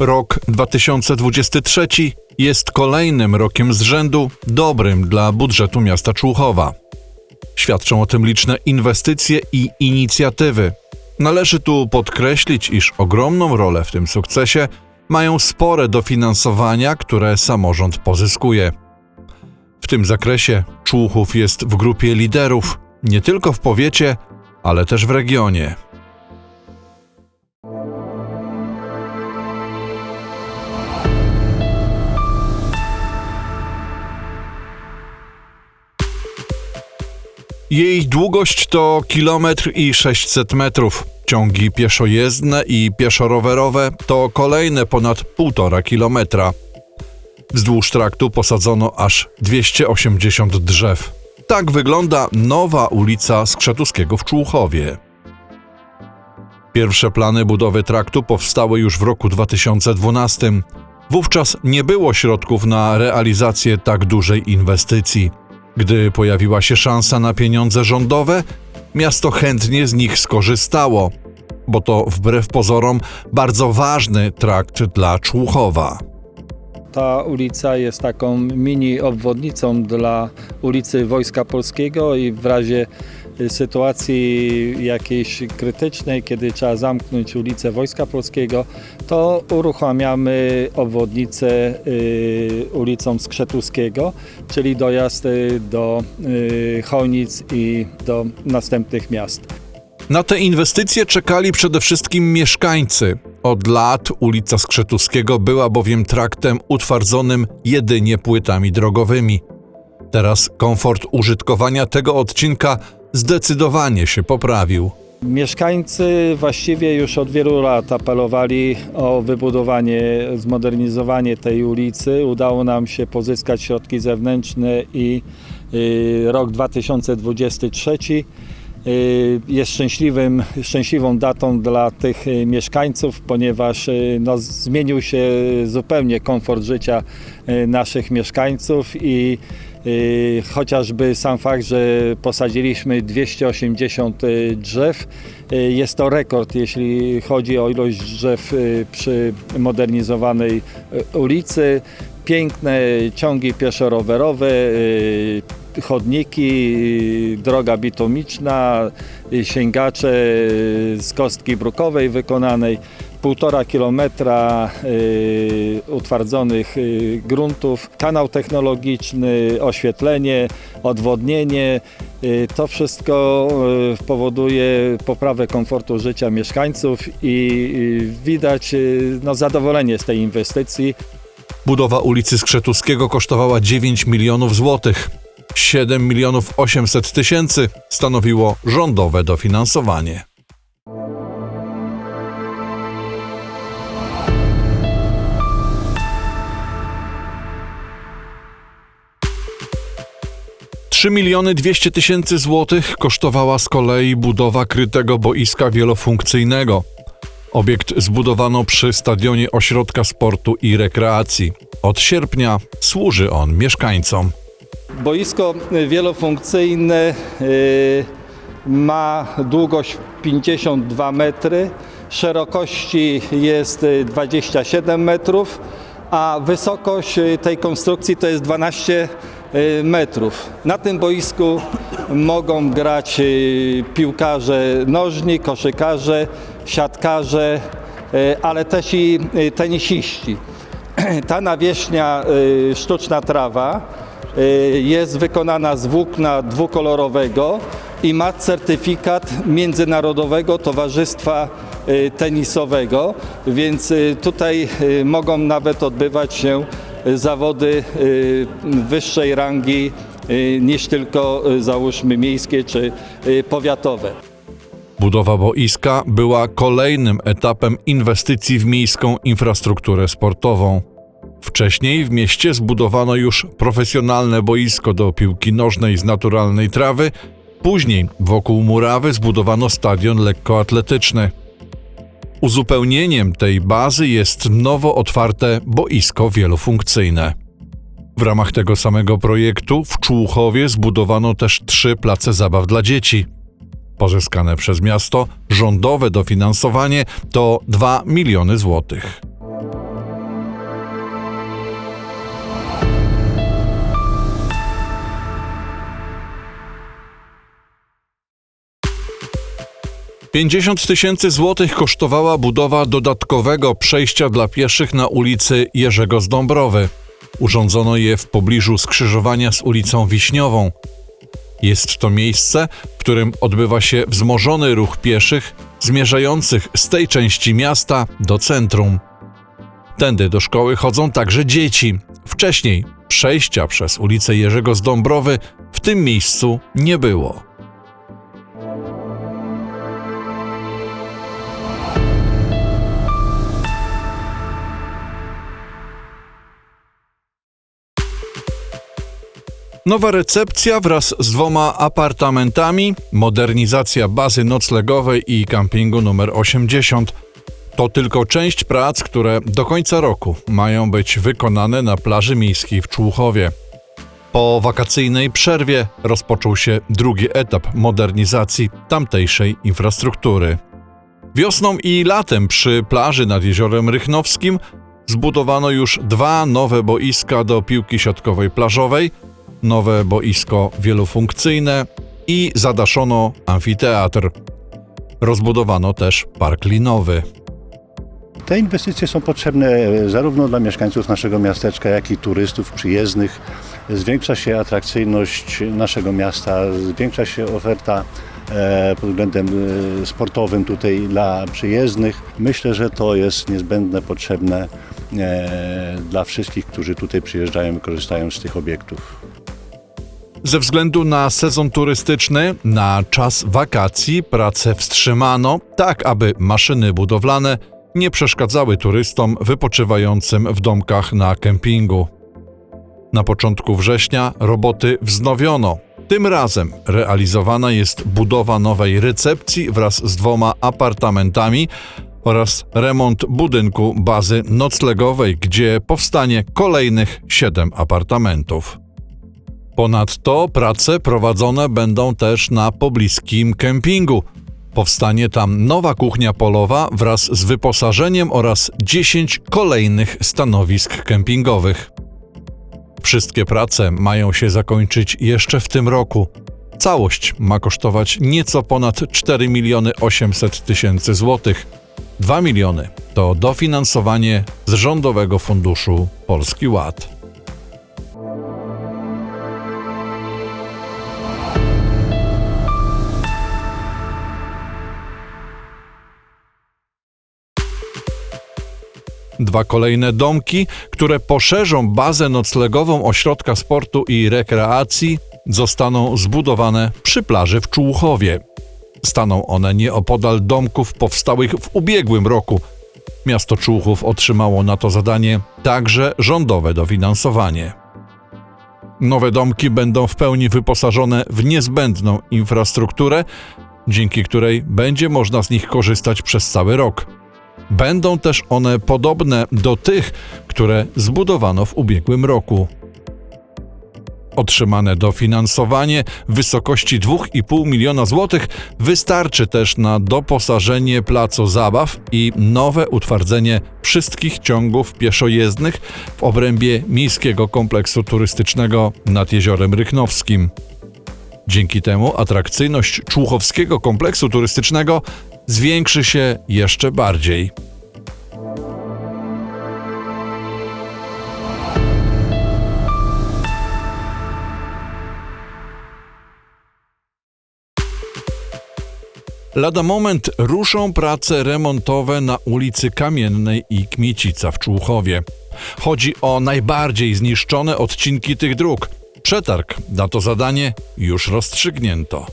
Rok 2023 jest kolejnym rokiem z rzędu dobrym dla budżetu miasta Człuchowa. Świadczą o tym liczne inwestycje i inicjatywy. Należy tu podkreślić, iż ogromną rolę w tym sukcesie mają spore dofinansowania, które samorząd pozyskuje. W tym zakresie Człuchów jest w grupie liderów nie tylko w powiecie, ale też w regionie. Jej długość to kilometr i 600 metrów. Ciągi pieszojezdne i pieszorowerowe to kolejne ponad 1,5 kilometra. Wzdłuż traktu posadzono aż 280 drzew. Tak wygląda nowa ulica Skrzetuskiego w Człuchowie. Pierwsze plany budowy traktu powstały już w roku 2012. Wówczas nie było środków na realizację tak dużej inwestycji. Gdy pojawiła się szansa na pieniądze rządowe, miasto chętnie z nich skorzystało, bo to wbrew pozorom bardzo ważny trakt dla Człuchowa. Ta ulica jest taką mini obwodnicą dla ulicy Wojska Polskiego i w razie sytuacji jakiejś krytycznej, kiedy trzeba zamknąć ulicę Wojska Polskiego, to uruchamiamy obwodnicę y, ulicą Skrzetuskiego, czyli dojazd y, do y, Chojnic i do następnych miast. Na te inwestycje czekali przede wszystkim mieszkańcy. Od lat ulica Skrzetuskiego była bowiem traktem utwardzonym jedynie płytami drogowymi. Teraz komfort użytkowania tego odcinka zdecydowanie się poprawił. Mieszkańcy właściwie już od wielu lat apelowali o wybudowanie, zmodernizowanie tej ulicy. Udało nam się pozyskać środki zewnętrzne i y, rok 2023 y, jest szczęśliwym, szczęśliwą datą dla tych y, mieszkańców, ponieważ no, zmienił się zupełnie komfort życia naszych mieszkańców i chociażby sam fakt, że posadziliśmy 280 y, drzew, y, jest to rekord, jeśli chodzi o ilość drzew y, przy modernizowanej y, ulicy. Piękne ciągi pieszo-rowerowe, y, chodniki, y, droga bitumiczna, y, sięgacze y, z kostki brukowej wykonanej, półtora kilometra y, utwardzonych y, gruntów, kanał technologiczny, oświetlenie, odwodnienie. Y, to wszystko powoduje poprawę komfortu życia mieszkańców i widać no, zadowolenie z tej inwestycji. Budowa ulicy Skrzetuskiego kosztowała 9 milionów złotych. 7 milionów 800 tysięcy stanowiło rządowe dofinansowanie. Trzy miliony 200 tysięcy złotych kosztowała z kolei budowa krytego boiska wielofunkcyjnego. Obiekt zbudowano przy stadionie Ośrodka Sportu i Rekreacji. Od sierpnia służy on mieszkańcom. Boisko wielofunkcyjne y, ma długość 52 metry, szerokości jest y, 27 metrów, a wysokość tej konstrukcji to jest 12 y, metrów. Na tym boisku mogą grać y, piłkarze nożni, koszykarze, siatkarze, y, ale też i y, tenisiści. Ta nawierzchnia y, sztuczna trawa y, jest wykonana z włókna dwukolorowego i ma certyfikat Międzynarodowego Towarzystwa y, Tenisowego, więc y, tutaj y, mogą nawet odbywać się y, zawody y, wyższej rangi y, niż tylko załóżmy miejskie czy powiatowe. Budowa boiska była kolejnym etapem inwestycji w miejską infrastrukturę sportową. Wcześniej w mieście zbudowano już profesjonalne boisko do piłki nożnej z naturalnej trawy, później wokół murawy zbudowano stadion lekkoatletyczny. Uzupełnieniem tej bazy jest nowo otwarte boisko wielofunkcyjne. W ramach tego samego projektu w Człuchowie zbudowano też trzy place zabaw dla dzieci. Pozyskane przez miasto rządowe dofinansowanie to 2 miliony złotych. 50 tysięcy złotych kosztowała budowa dodatkowego przejścia dla pieszych na ulicy Jerzego z Dąbrowy. Urządzono je w pobliżu skrzyżowania z ulicą Wiśniową. Jest to miejsce, w którym odbywa się wzmożony ruch pieszych zmierzających z tej części miasta do centrum. Tędy do szkoły chodzą także dzieci. Wcześniej przejścia przez ulicę Jerzego z Dąbrowy w tym miejscu nie było. Nowa recepcja wraz z dwoma apartamentami, modernizacja bazy noclegowej i kampingu numer 80 to tylko część prac, które do końca roku mają być wykonane na plaży miejskiej w Człuchowie. Po wakacyjnej przerwie rozpoczął się drugi etap modernizacji tamtejszej infrastruktury. Wiosną i latem przy plaży nad jeziorem Rychnowskim zbudowano już dwa nowe boiska do piłki siatkowej plażowej, nowe boisko wielofunkcyjne i zadaszono amfiteatr. Rozbudowano też park linowy. Te inwestycje są potrzebne e, zarówno dla mieszkańców naszego miasteczka, jak i turystów przyjezdnych. Zwiększa się atrakcyjność naszego miasta, zwiększa się oferta e, pod względem e, sportowym tutaj dla przyjezdnych. Myślę, że to jest niezbędne, potrzebne dla wszystkich, którzy tutaj przyjeżdżają i korzystają z tych obiektów. Ze względu na sezon turystyczny, na czas wakacji pracę wstrzymano, tak aby maszyny budowlane nie przeszkadzały turystom wypoczywającym w domkach na kempingu. Na początku września roboty wznowiono. Tym razem realizowana jest budowa nowej recepcji wraz z dwoma apartamentami oraz remont budynku bazy noclegowej, gdzie powstanie kolejnych siedem apartamentów. Ponadto prace prowadzone będą też na pobliskim kempingu. Powstanie tam nowa kuchnia polowa wraz z wyposażeniem oraz 10 kolejnych stanowisk kempingowych. Wszystkie prace mają się zakończyć jeszcze w tym roku. Całość ma kosztować nieco ponad 4 miliony 800 tysięcy złotych. 2 miliony to dofinansowanie z Rządowego Funduszu Polski Ład. Dwa kolejne domki, które poszerzą bazę noclegową ośrodka sportu i rekreacji, zostaną zbudowane przy plaży w Człuchowie. Staną one nieopodal domków powstałych w ubiegłym roku. Miasto Człuchów otrzymało na to zadanie także rządowe dofinansowanie. Nowe domki będą w pełni wyposażone w niezbędną infrastrukturę, dzięki której będzie można z nich korzystać przez cały rok. Będą też one podobne do tych, które zbudowano w ubiegłym roku. Otrzymane dofinansowanie w wysokości 2,5 miliona złotych wystarczy też na doposażenie placu zabaw i nowe utwardzenie wszystkich ciągów pieszojezdnych w obrębie miejskiego kompleksu turystycznego nad jeziorem Rychnowskim. Dzięki temu atrakcyjność człuchowskiego kompleksu turystycznego zwiększy się jeszcze bardziej. Lada moment ruszą prace remontowe na ulicy Kamiennej i Kmiecica w Człuchowie. Chodzi o najbardziej zniszczone odcinki tych dróg. Przetarg na to zadanie już rozstrzygnięto.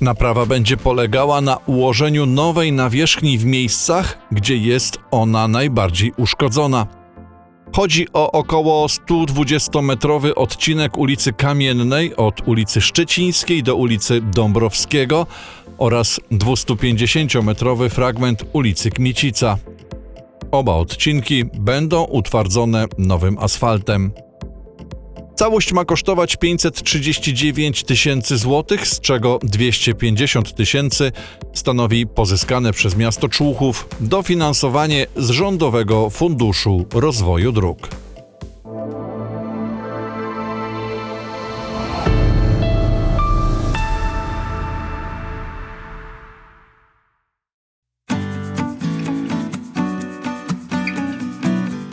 Naprawa będzie polegała na ułożeniu nowej nawierzchni w miejscach, gdzie jest ona najbardziej uszkodzona. Chodzi o około 120-metrowy odcinek ulicy Kamiennej od ulicy Szczecińskiej do ulicy Dąbrowskiego oraz 250-metrowy fragment ulicy Kmicica. Oba odcinki będą utwardzone nowym asfaltem. Całość ma kosztować 539 tysięcy złotych, z czego 250 tysięcy stanowi pozyskane przez miasto Człuchów dofinansowanie z Rządowego Funduszu Rozwoju Dróg.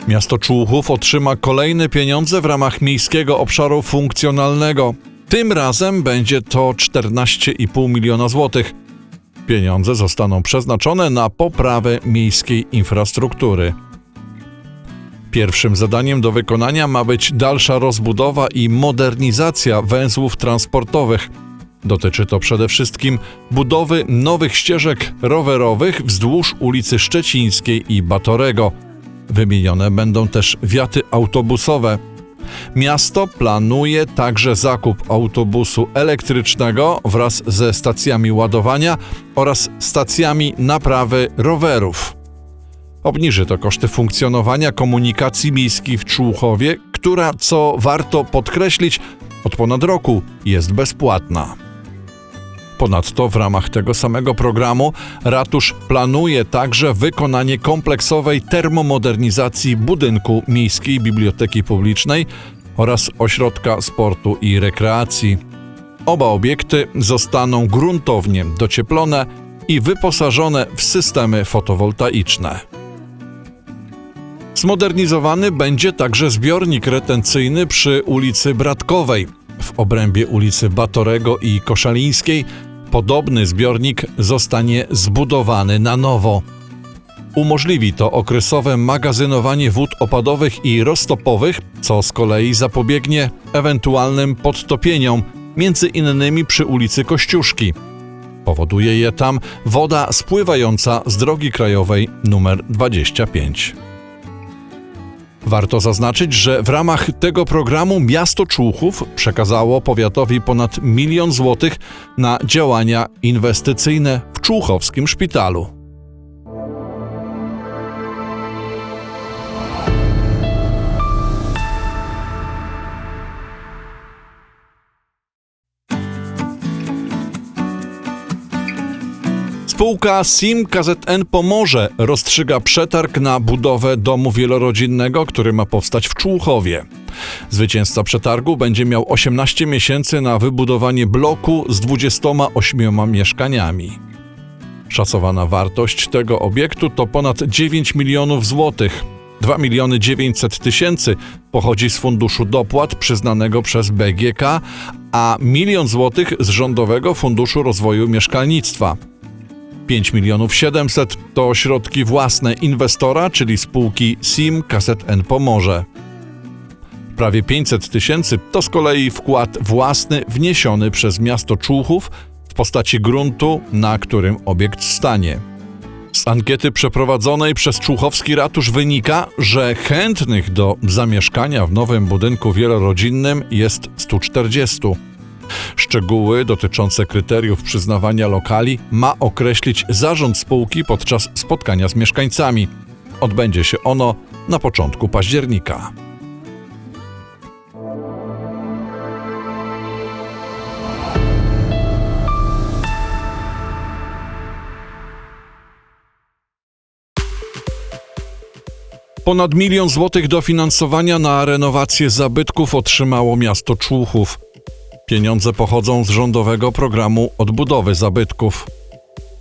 Miasto Człuchów otrzyma kolejne pieniądze w ramach Miejskiego Obszaru Funkcjonalnego. Tym razem będzie to 14,5 miliona złotych. Pieniądze zostaną przeznaczone na poprawę miejskiej infrastruktury. Pierwszym zadaniem do wykonania ma być dalsza rozbudowa i modernizacja węzłów transportowych. Dotyczy to przede wszystkim budowy nowych ścieżek rowerowych wzdłuż ulicy Szczecińskiej i Batorego. Wymienione będą też wiaty autobusowe. Miasto planuje także zakup autobusu elektrycznego wraz ze stacjami ładowania oraz stacjami naprawy rowerów. Obniży to koszty funkcjonowania komunikacji miejskiej w Człuchowie, która, co warto podkreślić, od ponad roku jest bezpłatna. Ponadto w ramach tego samego programu ratusz planuje także wykonanie kompleksowej termomodernizacji budynku Miejskiej Biblioteki Publicznej oraz Ośrodka Sportu i Rekreacji. Oba obiekty zostaną gruntownie docieplone i wyposażone w systemy fotowoltaiczne. Zmodernizowany będzie także zbiornik retencyjny przy ulicy Bratkowej. W obrębie ulicy Batorego i Koszalińskiej podobny zbiornik zostanie zbudowany na nowo. Umożliwi to okresowe magazynowanie wód opadowych i roztopowych, co z kolei zapobiegnie ewentualnym podtopieniom, między innymi przy ulicy Kościuszki. Powoduje je tam woda spływająca z drogi krajowej nr 25. Warto zaznaczyć, że w ramach tego programu miasto Człuchów przekazało powiatowi ponad milion złotych na działania inwestycyjne w Człuchowskim Szpitalu. Spółka SIM KZN Pomorze rozstrzyga przetarg na budowę domu wielorodzinnego, który ma powstać w Człuchowie. Zwycięzca przetargu będzie miał 18 miesięcy na wybudowanie bloku z 28 mieszkaniami. Szacowana wartość tego obiektu to ponad 9 milionów złotych. 2 miliony 900 tysięcy pochodzi z funduszu dopłat przyznanego przez BGK, a milion złotych z Rządowego Funduszu Rozwoju Mieszkalnictwa. 5 milionów 700 to środki własne inwestora, czyli spółki SIM KZN Pomorze. Prawie 500 tysięcy to z kolei wkład własny wniesiony przez miasto Człuchów w postaci gruntu, na którym obiekt stanie. Z ankiety przeprowadzonej przez Człuchowski Ratusz wynika, że chętnych do zamieszkania w nowym budynku wielorodzinnym jest 140. Szczegóły dotyczące kryteriów przyznawania lokali ma określić zarząd spółki podczas spotkania z mieszkańcami. Odbędzie się ono na początku października. Ponad milion złotych dofinansowania na renowację zabytków otrzymało miasto Człuchów. Pieniądze pochodzą z rządowego programu odbudowy zabytków.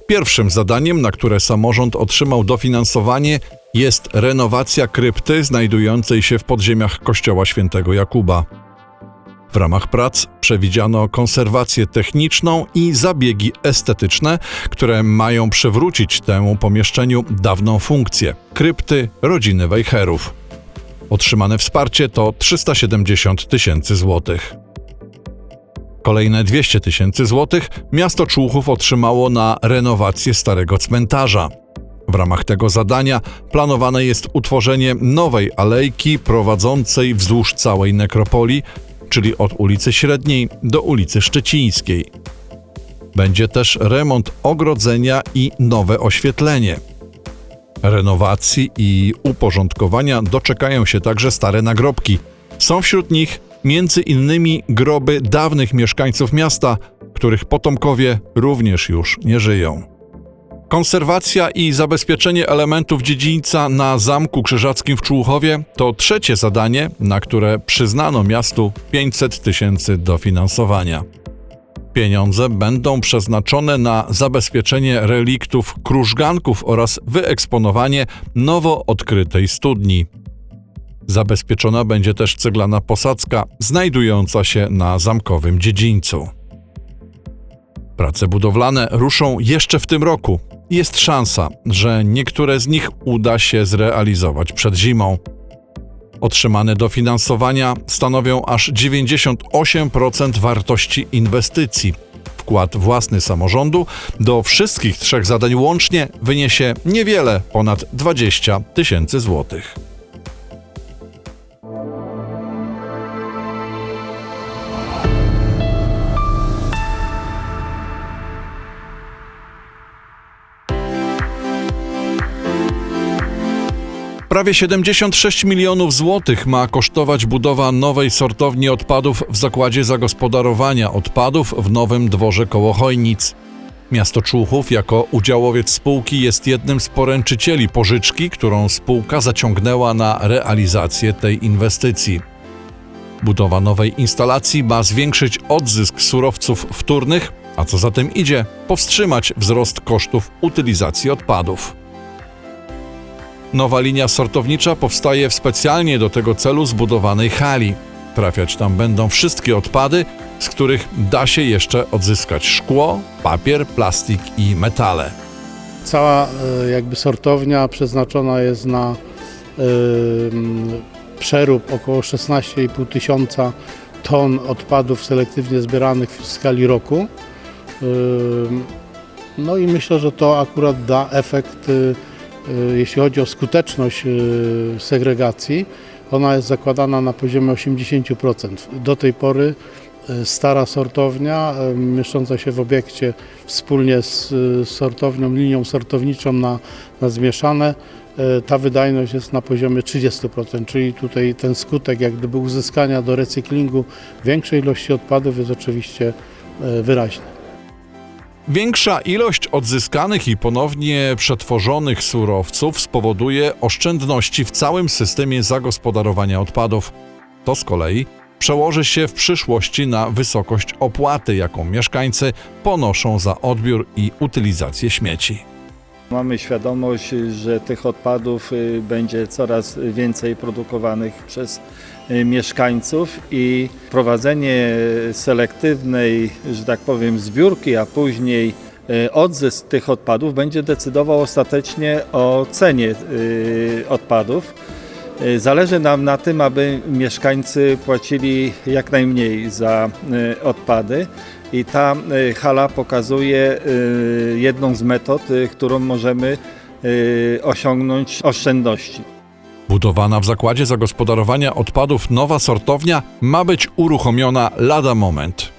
Pierwszym zadaniem, na które samorząd otrzymał dofinansowanie, jest renowacja krypty znajdującej się w podziemiach kościoła świętego Jakuba. W ramach prac przewidziano konserwację techniczną i zabiegi estetyczne, które mają przywrócić temu pomieszczeniu dawną funkcję krypty rodziny Wejherów. Otrzymane wsparcie to 370 tysięcy złotych. Kolejne 200 tysięcy złotych miasto Człuchów otrzymało na renowację starego cmentarza. W ramach tego zadania planowane jest utworzenie nowej alejki prowadzącej wzdłuż całej nekropolii, czyli od ulicy Średniej do ulicy Szczecińskiej. Będzie też remont ogrodzenia i nowe oświetlenie. Renowacji i uporządkowania doczekają się także stare nagrobki. Są wśród nich między innymi groby dawnych mieszkańców miasta, których potomkowie również już nie żyją. Konserwacja i zabezpieczenie elementów dziedzińca na Zamku Krzyżackim w Człuchowie to trzecie zadanie, na które przyznano miastu 500 tysięcy dofinansowania. Pieniądze będą przeznaczone na zabezpieczenie reliktów krużganków oraz wyeksponowanie nowo odkrytej studni. Zabezpieczona będzie też ceglana posadzka znajdująca się na zamkowym dziedzińcu. Prace budowlane ruszą jeszcze w tym roku. Jest szansa, że niektóre z nich uda się zrealizować przed zimą. Otrzymane dofinansowania stanowią aż 98% wartości inwestycji. Wkład własny samorządu do wszystkich trzech zadań łącznie wyniesie niewiele ponad 20 tysięcy złotych. Prawie 76 milionów złotych ma kosztować budowa nowej sortowni odpadów w zakładzie zagospodarowania odpadów w Nowym Dworze koło Chojnic. Miasto Człuchów jako udziałowiec spółki jest jednym z poręczycieli pożyczki, którą spółka zaciągnęła na realizację tej inwestycji. Budowa nowej instalacji ma zwiększyć odzysk surowców wtórnych, a co za tym idzie, powstrzymać wzrost kosztów utylizacji odpadów. Nowa linia sortownicza powstaje w specjalnie do tego celu zbudowanej hali. Trafiać tam będą wszystkie odpady, z których da się jeszcze odzyskać szkło, papier, plastik i metale. Cała e, jakby sortownia przeznaczona jest na mm, przerób około 16,5 tysiąca ton odpadów selektywnie zbieranych w skali roku. E, No i myślę, że to akurat da efekt, e, jeśli chodzi o skuteczność e, segregacji. Ona jest zakładana na poziomie 80%. Do tej pory e, stara sortownia mieszcząca się w obiekcie wspólnie z sortownią, linią sortowniczą na, na zmieszane, ta wydajność jest na poziomie 30%, czyli tutaj ten skutek jak gdyby uzyskania do recyklingu większej ilości odpadów jest oczywiście wyraźny. Większa ilość odzyskanych i ponownie przetworzonych surowców spowoduje oszczędności w całym systemie zagospodarowania odpadów. To z kolei przełoży się w przyszłości na wysokość opłaty, jaką mieszkańcy ponoszą za odbiór i utylizację śmieci. Mamy świadomość, że tych odpadów y, będzie coraz więcej produkowanych przez mieszkańców i prowadzenie selektywnej, że tak powiem, zbiórki, a później y, odzysk tych odpadów będzie decydował ostatecznie o cenie y, odpadów. Y, Zależy nam na tym, aby mieszkańcy płacili jak najmniej za y, odpady i ta y, hala pokazuje y, jedną z metod, y, którą możemy y, osiągnąć oszczędności. Budowana w zakładzie zagospodarowania odpadów nowa sortownia ma być uruchomiona lada moment.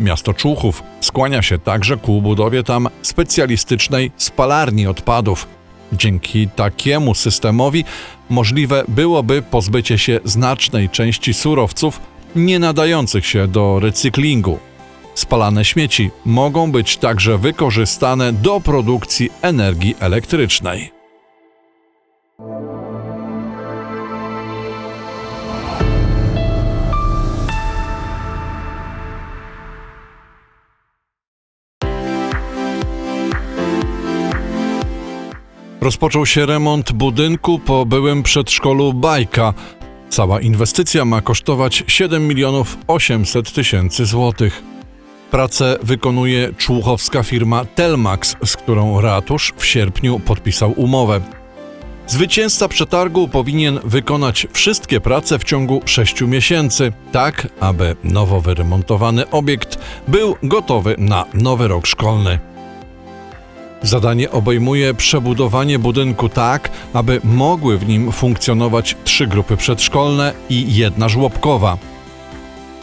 Miasto Człuchów skłania się także ku budowie tam specjalistycznej spalarni odpadów. Dzięki takiemu systemowi możliwe byłoby pozbycie się znacznej części surowców nie nadających się do recyklingu. Spalane śmieci mogą być także wykorzystane do produkcji energii elektrycznej. Rozpoczął się remont budynku po byłym przedszkolu Bajka. Cała inwestycja ma kosztować 7 milionów 800 tysięcy złotych. Pracę wykonuje człuchowska firma Telmax, z którą ratusz w sierpniu podpisał umowę. Zwycięzca przetargu powinien wykonać wszystkie prace w ciągu 6 miesięcy, tak aby nowo wyremontowany obiekt był gotowy na nowy rok szkolny. Zadanie obejmuje przebudowanie budynku tak, aby mogły w nim funkcjonować trzy grupy przedszkolne i jedna żłobkowa.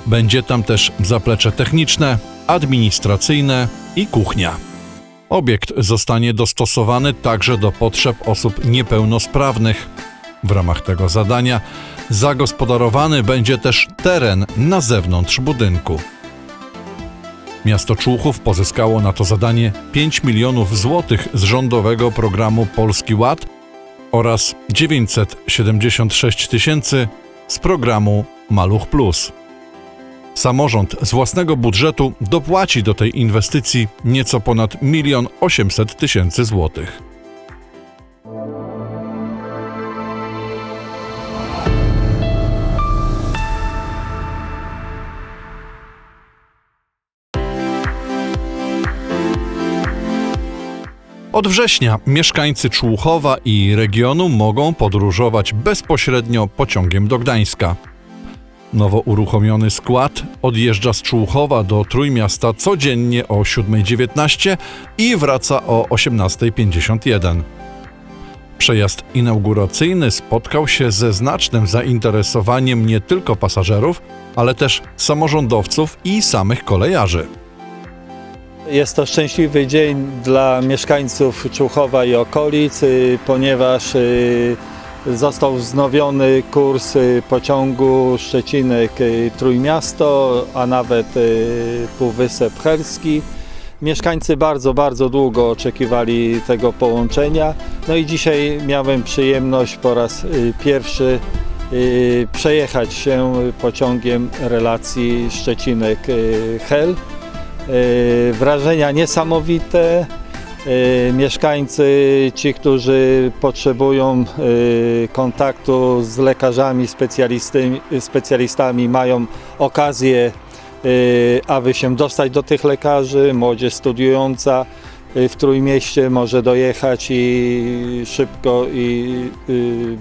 Będzie tam też zaplecze techniczne, administracyjne i kuchnia. Obiekt zostanie dostosowany także do potrzeb osób niepełnosprawnych. W ramach tego zadania zagospodarowany będzie też teren na zewnątrz budynku. Miasto Człuchów pozyskało na to zadanie 5 milionów złotych z rządowego programu Polski Ład oraz 976 tysięcy z programu Maluch Plus. Samorząd z własnego budżetu dopłaci do tej inwestycji nieco ponad 1 800 tysięcy złotych. Od września mieszkańcy Człuchowa i regionu mogą podróżować bezpośrednio pociągiem do Gdańska. Nowo uruchomiony skład odjeżdża z Człuchowa do Trójmiasta codziennie o 7.19 i wraca o 18.51. Przejazd inauguracyjny spotkał się ze znacznym zainteresowaniem nie tylko pasażerów, ale też samorządowców i samych kolejarzy. Jest to szczęśliwy dzień dla mieszkańców Człuchowa i okolic, y, ponieważ y, został wznowiony kurs y, pociągu Szczecinek-Trójmiasto, a nawet Półwysep Helski. Mieszkańcy bardzo, bardzo długo oczekiwali tego połączenia. No i dzisiaj miałem przyjemność po raz pierwszy przejechać się pociągiem relacji Szczecinek-Hel. Y, Wrażenia niesamowite. Y, Mieszkańcy, ci, którzy potrzebują y, kontaktu z lekarzami, specjalistami, mają okazję, aby się dostać do tych lekarzy. Młodzież studiująca w Trójmieście może dojechać i szybko i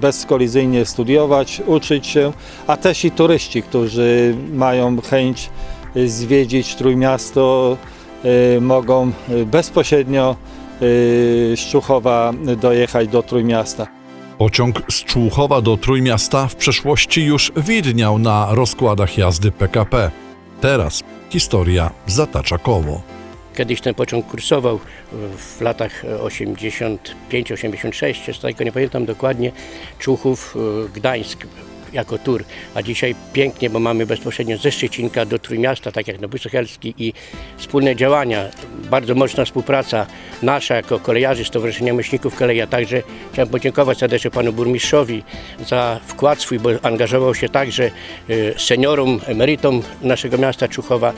bezkolizyjnie studiować, uczyć się, a też i turyści, którzy mają chęć zwiedzić Trójmiasto, y, mogą bezpośrednio y, z Czuchowa dojechać do Trójmiasta. Pociąg z Człuchowa do Trójmiasta w przeszłości już widniał na rozkładach jazdy PKP. Teraz historia zatacza koło. Kiedyś ten pociąg kursował w latach 85-86, czy z tego nie pamiętam dokładnie, Czuchów, e, Gdańsk jako tur, a dzisiaj pięknie, bo mamy bezpośrednio ze Szczecinka do Trójmiasta, tak jak na Helski i wspólne działania, bardzo mocna współpraca nasza jako kolejarzy Stowarzyszenia Myślników Kolei, a także chciałem podziękować serdecznie panu burmistrzowi za wkład swój, bo angażował się także e, seniorom, emerytom naszego miasta Czuchowa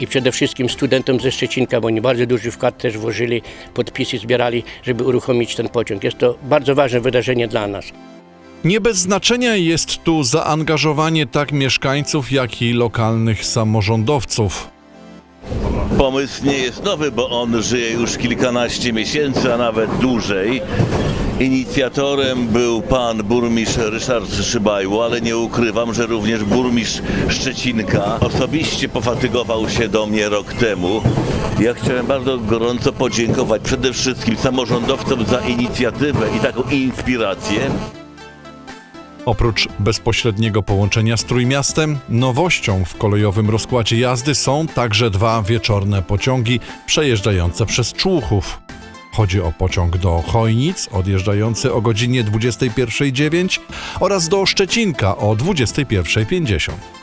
i przede wszystkim studentom ze Szczecinka, bo oni bardzo duży wkład też włożyli, podpisy zbierali, żeby uruchomić ten pociąg. Jest to bardzo ważne wydarzenie dla nas. Nie bez znaczenia jest tu zaangażowanie tak mieszkańców, jak i lokalnych samorządowców. Pomysł nie jest nowy, bo on żyje już kilkanaście miesięcy, a nawet dłużej. Inicjatorem był pan burmistrz Ryszard Szybajło, ale nie ukrywam, że również burmistrz Szczecinka osobiście pofatygował się do mnie rok temu. Ja chciałem bardzo gorąco podziękować przede wszystkim samorządowcom za inicjatywę i taką inspirację. Oprócz bezpośredniego połączenia z Trójmiastem, nowością w kolejowym rozkładzie jazdy są także dwa wieczorne pociągi przejeżdżające przez Człuchów. Chodzi o pociąg do Chojnic odjeżdżający o godzinie 21.09 oraz do Szczecinka o 21.50.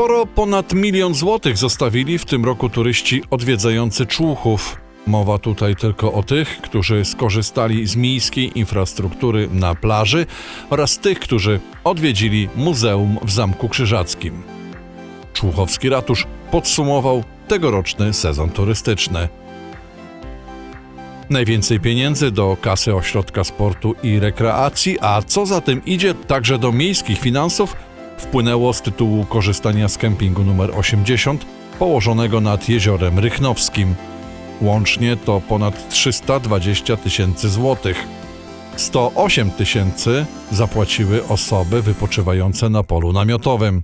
Sporo ponad milion złotych zostawili w tym roku turyści odwiedzający Człuchów. Mowa tutaj tylko o tych, którzy skorzystali z miejskiej infrastruktury na plaży oraz tych, którzy odwiedzili muzeum w Zamku Krzyżackim. Człuchowski Ratusz podsumował tegoroczny sezon turystyczny. Najwięcej pieniędzy do kasy ośrodka sportu i rekreacji, a co za tym idzie, także do miejskich finansów, wpłynęło z tytułu korzystania z kempingu numer 80 położonego nad jeziorem Rychnowskim. Łącznie to ponad 320 tysięcy złotych. 108 tysięcy zapłaciły osoby wypoczywające na polu namiotowym.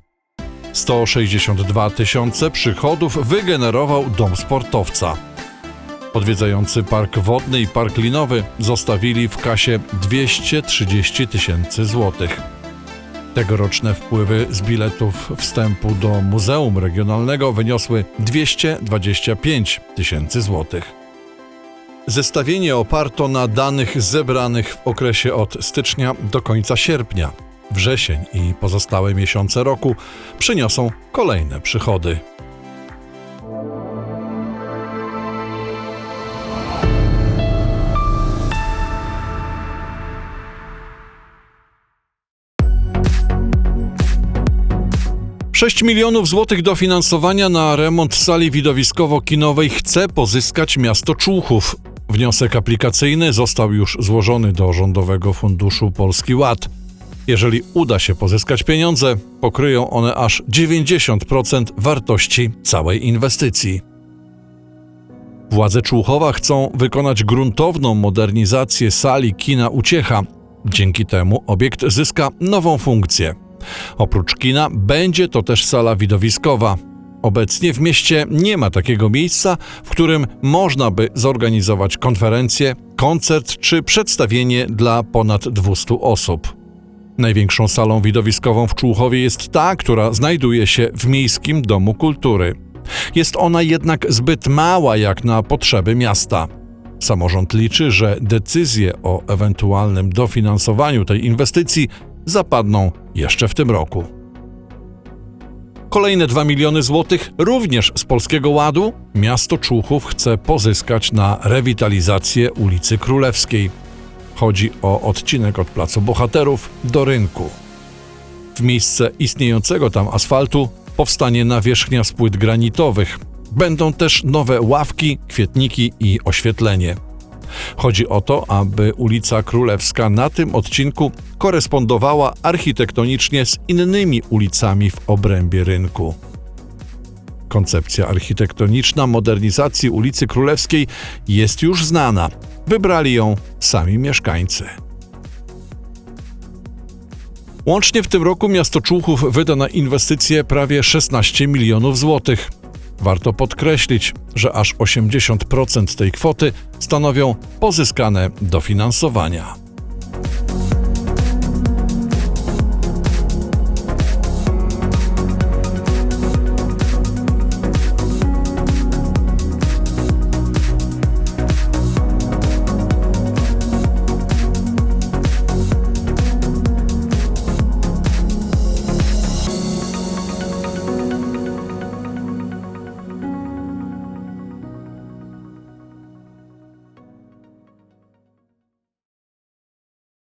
162 tysiące przychodów wygenerował dom sportowca. Odwiedzający park wodny i park linowy zostawili w kasie 230 tysięcy złotych. Tegoroczne wpływy z biletów wstępu do Muzeum Regionalnego wyniosły 225 tysięcy złotych. Zestawienie oparto na danych zebranych w okresie od stycznia do końca sierpnia. Wrzesień i pozostałe miesiące roku przyniosą kolejne przychody. Sześć milionów złotych dofinansowania na remont sali widowiskowo-kinowej chce pozyskać miasto Człuchów. Wniosek aplikacyjny został już złożony do Rządowego Funduszu Polski Ład. Jeżeli uda się pozyskać pieniądze, pokryją one aż 90% wartości całej inwestycji. Władze Człuchowa chcą wykonać gruntowną modernizację sali kina Uciecha. Dzięki temu obiekt zyska nową funkcję. Oprócz kina będzie to też sala widowiskowa. Obecnie w mieście nie ma takiego miejsca, w którym można by zorganizować konferencję, koncert czy przedstawienie dla ponad 200 osób. Największą salą widowiskową w Człuchowie jest ta, która znajduje się w Miejskim Domu Kultury. Jest ona jednak zbyt mała jak na potrzeby miasta. Samorząd liczy, że decyzje o ewentualnym dofinansowaniu tej inwestycji zapadną jeszcze w tym roku. Kolejne 2 miliony złotych, również z Polskiego Ładu, miasto Człuchów chce pozyskać na rewitalizację ulicy Królewskiej. Chodzi o odcinek od Placu Bohaterów do rynku. W miejsce istniejącego tam asfaltu powstanie nawierzchnia z płyt granitowych. Będą też nowe ławki, kwietniki i oświetlenie. Chodzi o to, aby ulica Królewska na tym odcinku korespondowała architektonicznie z innymi ulicami w obrębie rynku. Koncepcja architektoniczna modernizacji ulicy Królewskiej jest już znana. Wybrali ją sami mieszkańcy. Łącznie w tym roku miasto Człuchów wyda na inwestycje prawie 16 milionów złotych. Warto podkreślić, że aż 80% tej kwoty stanowią pozyskane dofinansowania.